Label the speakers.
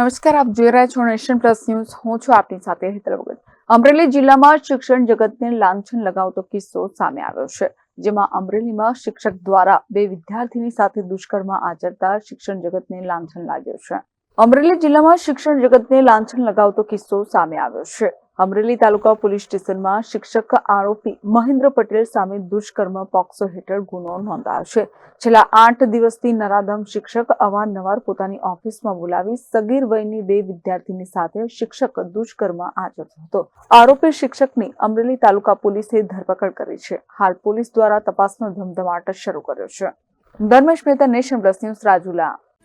Speaker 1: નમસ્કાર, આપ જોઈ રહ્યા છો નેશન પ્લસ ન્યૂઝ. હું છું આપની સાથે હેતલ વગર અમરેલી જિલ્લામાં શિક્ષણ જગતને લાંછન લગાવતો કિસ્સો સામે આવ્યો છે, જેમાં અમરેલીમાં શિક્ષક દ્વારા બે વિદ્યાર્થીની સાથે દુષ્કર્મ આચરતા શિક્ષણ જગતને લાંછન લાગ્યો છે. અમરેલી જિલ્લામાં શિક્ષણ જગતને લાંછન લગાવતો કિસ્સો સામે આવ્યો છે અમરેલી તાલુકા પોલીસ સ્ટેશનમાં શિક્ષક આરોપી મહેન્દ્ર પટેલ સામે દુષ્કર્મ પોક્સો હેઠળ ગુનો નોંધાયો છે. છેલ્લા આઠ દિવસથી નરાધમ શિક્ષક અવારનવાર પોતાની ઓફિસમાં બોલાવી સગીર વયની બે વિદ્યાર્થીની સાથે શિક્ષક દુષ્કર્મ આચરતો હતો. આરોપી શિક્ષકની અમરેલી તાલુકા પોલીસે ધરપકડ કરી છે. હાલ પોલીસ દ્વારા તપાસનો ધમધમાટ શરૂ કર્યો છે. Dharmesh Mehta, Nation Plus News Rajula.